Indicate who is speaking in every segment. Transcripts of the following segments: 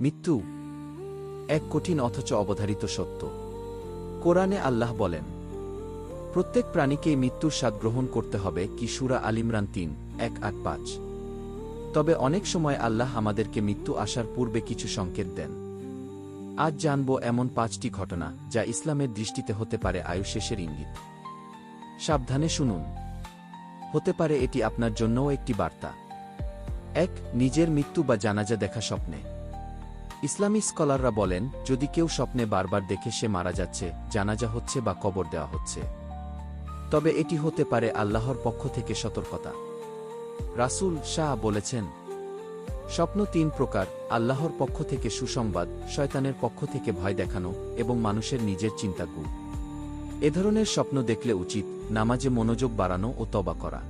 Speaker 1: মৃত্যু এক কঠিন অথচ অবধারিত সত্য। কোরআনে আল্লাহ বলেন, প্রত্যেক প্রাণীকেই মৃত্যুর স্বাদ গ্রহণ করতে হবে কি সুরা আলিমরান তিন, এক আট পাঁচ। তবে অনেক সময় আল্লাহ আমাদেরকে মৃত্যু আসার পূর্বে কিছু সংকেত দেন। আজ জানব এমন পাঁচটি ঘটনা যা ইসলামের দৃষ্টিতে হতে পারে আয়ু শেষের ইঙ্গিত। সাবধানে শুনুন। হতে পারে এটি আপনার জন্যও একটি বার্তা। এক, নিজের মৃত্যু বা জানাজা দেখা স্বপ্নে। ইসলামী স্কলাররা বলেন, যদি কেউ স্বপ্নে বারবার দেখে সে মারা যাচ্ছে, জানাজা হচ্ছে বা কবর দেওয়া হচ্ছে। তবে এটি হতে পারে আল্লাহর পক্ষ থেকে সতর্কতা। রাসূল শাহ বলেছেন, স্বপ্ন তিন প্রকার, আল্লাহর পক্ষ থেকে সুসংবাদ, শয়তানের পক্ষ থেকে ভয় দেখানো এবং মানুষের নিজের চিন্তাগু। এ ধরনের স্বপ্ন দেখলে উচিত নামাজে মনোযোগ বাড়ানো ও তবা করা।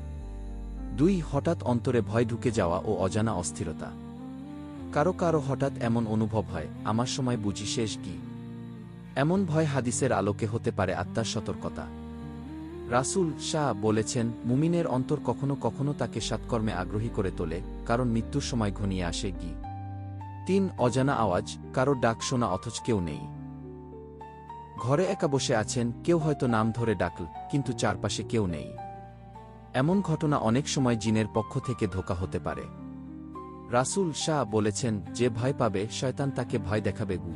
Speaker 1: দুই, হঠাৎ অন্তরে ভয় ঢুকে যাওয়া ও অজানা অস্থিরতা। কারও কারও হঠাৎ এমন অনুভব হয়, আমার সময় বুঝি শেষ কি? এমন ভয় হাদিসের আলোকে হতে পারে আত্মার সতর্কতা। রাসূল শাহ বলেছেন, মুমিনের অন্তর কখনো কখনো তাকে সৎকর্মে আগ্রহী করে তোলে, কারণ মৃত্যুর সময় ঘনিয়ে আসে কি? তিন, অজানা আওয়াজ, কারও ডাক শোনা অথচ কেউ নেই। ঘরে একা বসে আছেন, কেউ হয়তো নাম ধরে ডাকল, কিন্তু চারপাশে কেউ নেই। এমন ঘটনা অনেক সময় জিনের পক্ষ থেকে ধোকা হতে পারে। রাসূল শাহ বলেছেন, যে ভয় পাবে, শয়তান তাকে ভয় দেখাবে গু।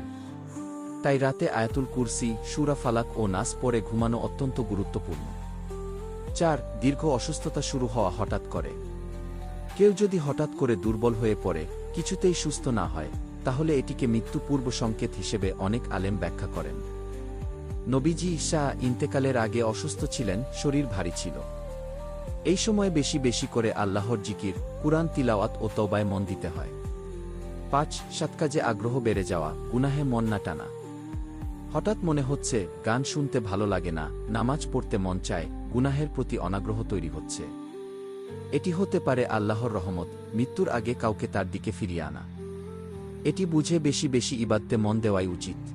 Speaker 1: তাই রাতে আয়াতুল কুরসি, সুরা ফালাক ও নাস পরে ঘুমানো অত্যন্ত গুরুত্বপূর্ণ। চার, দীর্ঘ অসুস্থতা শুরু হওয়া হঠাৎ করে। কেউ যদি হঠাৎ করে দুর্বল হয়ে পড়ে, কিছুতেই সুস্থ না হয়, তাহলে এটিকে মৃত্যুপূর্ব সংকেত হিসেবে অনেক আলেম ব্যাখ্যা করেন। নবীজি শাহ ইন্তেকালের আগে অসুস্থ ছিলেন, শরীর ভারী ছিল। এই সময় বেশি বেশি করে আল্লাহর জিকির, কুরআন তিলাওয়াত ও তবায় মন দিতে হয়। পাঁচ, সাত কাজে আগ্রহ বেড়ে যাওয়া, গুনাহে মন না টানা। হঠাৎ মনে হচ্ছে, গান শুনতে ভালো লাগে না, নামাজ পড়তে মন চায়, গুনাহের প্রতি অনাগ্রহ তৈরি হচ্ছে। এটি হতে পারে আল্লাহর রহমত, মৃত্যুর আগে কাউকে তার দিকে ফিরিয়ে আনা। এটি বুঝে বেশি বেশি ইবাদতে মন দেওয়াই উচিত।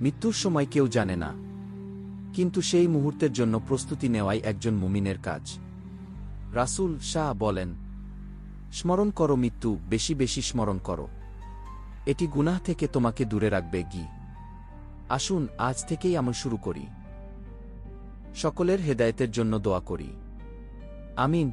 Speaker 1: মৃত্যুর সময় কেউ জানে না। কিন্তু সেই মুহূর্তের জন্য প্রস্তুতি নেওয়াই একজন মুমিনের কাজ। রাসূল শাহ বলেন, স্মরণ করো মৃত্যু, বেশি বেশি স্মরণ করো। এটি গুনাহ থেকে তোমাকে দূরে রাখবে গি। আসুন, আজ থেকেই আমি শুরু করি। সকলের হেদায়েতের জন্য দোয়া করি। আমিন।